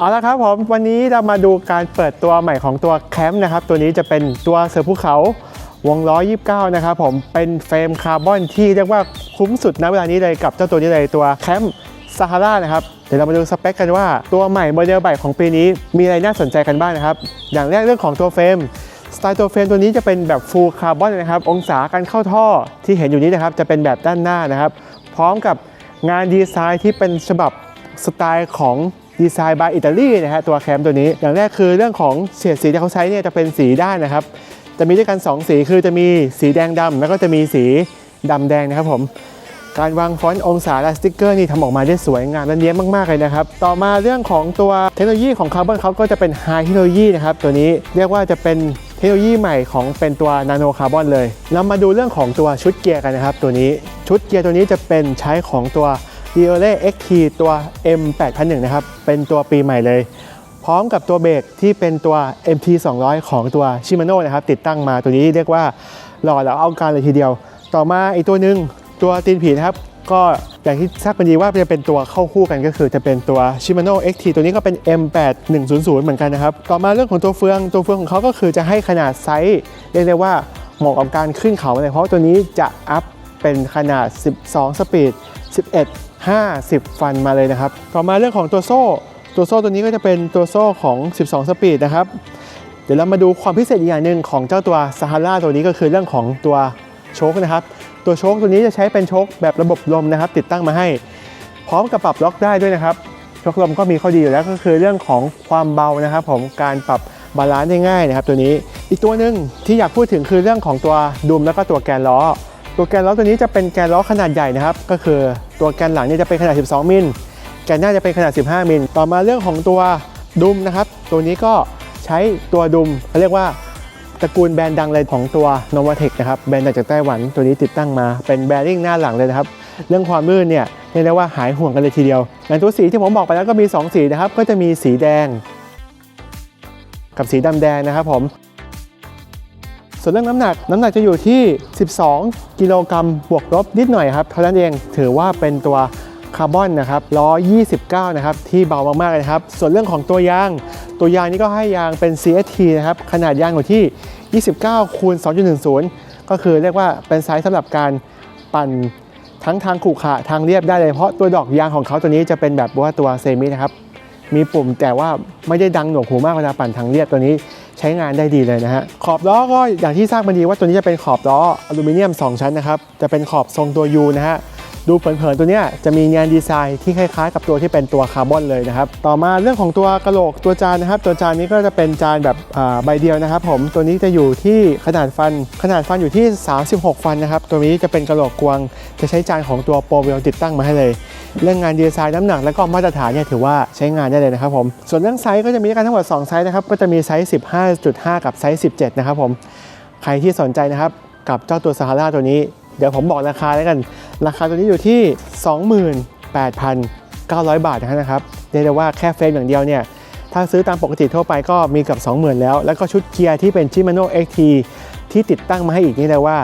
เอาละครับผมวันนี้เรามาดูการเปิดตัวใหม่ของตัวแคมป์นะครับ ตัวนี้จะเป็นตัวเสือภูเขาวงล้อ 29 นะครับผมเป็นเฟรมคาร์บอนที่เรียกว่าคุ้มสุดณเวลานี้เลยกับเจ้าตัวนี้เลยตัวแคมป์ซาฮารานะครับเดี๋ยวเรามาดูสเปคกันว่าตัวใหม่โมเดลใหม่ของปีนี้มีอะไรน่าสนใจกันบ้างนะครับ อย่างแรกเรื่องของตัวเฟรมสไตล์ตัวเฟรมตัวนี้จะเป็นแบบฟูลคาร์บอนนะครับ องศาการเข้าท่อที่เห็นอยู่นี้นะครับ จะเป็นแบบด้านหน้านะครับ พร้อมกับงานดีไซน์ที่เป็นฉบับสไตล์ของ ดีไซน์บายอิตาลีนะฮะตัวแคมตัวนี้ อย่างแรกคือเรื่องของเฉดสีที่เขาใช้เนี่ยจะเป็นสีด้านนะครับ จะมีด้วยกัน 2 สีคือจะมีสีแดงดำแล้วก็จะมีสีดำแดงนะครับผมการวางฟอนต์องศาและสติ๊กเกอร์นี่ทำออกมาได้สวยงามและเนี้ยมากๆเลยนะครับ ต่อมาเรื่องของตัวเทคโนโลยีของคาร์บอนเขาก็จะเป็นไฮเทคโนโลยีนะครับ ตัวนี้เรียกว่าจะเป็นเทคโนโลยีใหม่ของเป็นตัวนาโนคาร์บอนเลย เรามาดูเรื่องของตัวชุดเกียร์กันนะครับ ตัวนี้ชุดเกียร์ตัวนี้จะเป็นใช้ของตัว d i o l e XT ตัว M 8001นะครับ เป็นตัวปีใหม่เลย พร้อมกับตัวเบรกที่เป็นตัว MT 200 ของตัว Shimano นะครับ ติดตั้งมาตัวนี้เรียกว่าหล่อแล้วเอาการเลยทีเดียว ต่อมาอีกตัวหนึ่งตัวตีนผีนะครับ ก็อย่างที่ทราบกันดีว่าจะเป็นตัวเข้าคู่กันก็คือจะเป็นตัว Shimano XT ตัวนี้ก็เป็น M8100 เหมือนกันนะครับ ต่อมาเรื่องของตัวเฟืองตัวเฟืองของเขาก็คือจะให้ขนาดไซส์เรียกได้ว่าเหมาะกับการขึ้นเขาเลยเพราะตัวนี้จะอัพเป็นขนาด 12 สปีด 11 50 ฟันมาเลยนะครับ ต่อมาเรื่องของตัวโซ่ ตัวโซ่ตัวนี้ก็จะเป็นตัวโซ่ของ 12 สปีดนะครับ เดี๋ยวเรามาดูความพิเศษอีกอย่างหนึ่งของเจ้าตัวซาฮาราตัวนี้ก็คือเรื่องของตัวโชคนะครับ ตัวโชคตัวนี้จะใช้เป็นโชคแบบระบบลมนะครับ ติดตั้งมาให้ พร้อมกับปรับล็อกได้ด้วยนะครับโชคลมก็มีข้อดีอยู่แล้วก็คือเรื่องของความเบานะครับ ผมการปรับบาลานซ์ได้ง่ายนะครับ ตัวนี้ อีกตัวหนึ่งที่อยากพูดถึงคือเรื่องของตัวดุมแล้วก็ตัวแกนล้อ ตัวแกนล้อตัวนี้จะเป็นแกนล้อขนาดใหญ่นะครับ ก็คือตัวแกนหลังเนี่ยจะเป็นขนาด 12 มิล แกนหน้าจะเป็นขนาด 15 มิล ต่อมาเรื่องของตัวดุมนะครับ ตัวนี้ก็ใช้ตัวดุมเขาเรียกว่าตระกูลแบรนด์ดังเลยของตัว n o v a t e c นะครับ แบรนด์จากไต้หวันตัวนี้ติดตั้งมาเป็นแบริ่งหน้าหลังเลยนะครับ เรื่องความลื่นเนี่ยเรียกได้ว่าหายห่วงกันเลยทีเดียวอย่างตัวสีที่ผมบอกไปแล้วก็มี 2 สีนะครับ ก็จะมีสีแดง กับสีดำแดงนะครับผม ส่วนเรื่องน้ำหนักน้ำหนักจะอยู่ที่ 12 กิโลกรัมบวกลบนิดหน่อยครับเท่านั้นเองถือว่าเป็นตัวคาร์บอนนะครับล้อ 29 นะครับ ที่เบามากๆเลยนะครับ ส่วนเรื่องของตัวยาง ตัวยางนี่ก็ให้ยางเป็น CST นะครับ ขนาดยางอยู่ที่ 29 คูณ 2.10 ก็คือเรียกว่าเป็นไซส์สำหรับการปั่นทั้งทางขรุขระทางเรียบได้เลย เพราะตัวดอกยางของเขาตัวนี้จะเป็นแบบว่าตัวเซมินะครับ มีปุ่มแต่ว่าไม่ได้ดังหนวกหูมากเวลาปั่นทางเรียบตัวนี้ ใช้งานได้ดีเลยนะฮะขอบล้อก็อย่างที่ทราบมาดีว่าตัวนี้จะเป็นขอบล้ออลูมิเนียม 2 ชั้นนะครับจะเป็นขอบทรงตัว U นะฮะ ดูเผินๆตัวเนี้ยจะมีงานดีไซน์ที่คล้ายๆ กับตัวที่เป็นตัวคาร์บอนเลยนะครับ ต่อมาเรื่องของตัวกระโหลกตัวจานนะครับ ตัวจานนี้ก็จะเป็นจานแบบใบเดียวนะครับ ผมตัวนี้จะอยู่ที่ขนาดฟัน ขนาดฟันอยู่ที่ 36 ฟันนะครับ ตัวนี้จะเป็นกระโหลกกวางจะใช้จานของตัวโปรเวลติดตั้งมาให้เลย เรื่องงานดีไซน์น้ำหนักและก็มาตรฐานเนี่ยถือว่าใช้งานได้เลยนะครับผมส่วนเรื่องไซส์ก็จะมีกันทั้งหมด2ไซส์นะครับก็จะมีไซส์ 15.5 กับไซส์ 17 นะครับผมใครที่สนใจนะครับกับเจ้าตัวซาฮาราตัวนี้เดี๋ยวผมบอกราคาแล้วกัน ราคาตัวนี้อยู่ที่ 28,900 บาทนะครับเรียกได้ว่าแค่เฟรมอย่างเดียวเนี่ยถ้าซื้อตามปกติทั่วไปก็มีเกับ 20,000 แล้ว แล้วก็ชุดเกียร์ที่เป็น Shimano XT ที่ติดตั้งมาให้อีกนี่เลยว่า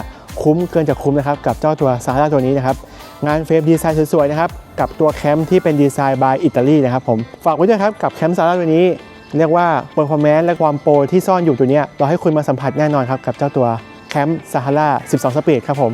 คุ้มเกินจะคุ้มนะครับกับเจ้าตัวซาฮาราตัวนี้นะครับงานเฟรมดีไซน์สวยๆนะครับกับตัวแคมป์ที่เป็นดีไซน์บายอิตาลีนะครับผมฝากไว้ด้วยครับกับแคมป์ซาร่าตัวนี้ เรียกว่าเปอร์ฟอร์แมนซ์และความโปรที่ซ่อนอยู่ตัวนี้เราให้คุณมาสัมผัสแน่นอนครับกับเจ้าตัวแคมป์ซาฮารา12 สปีดครับผม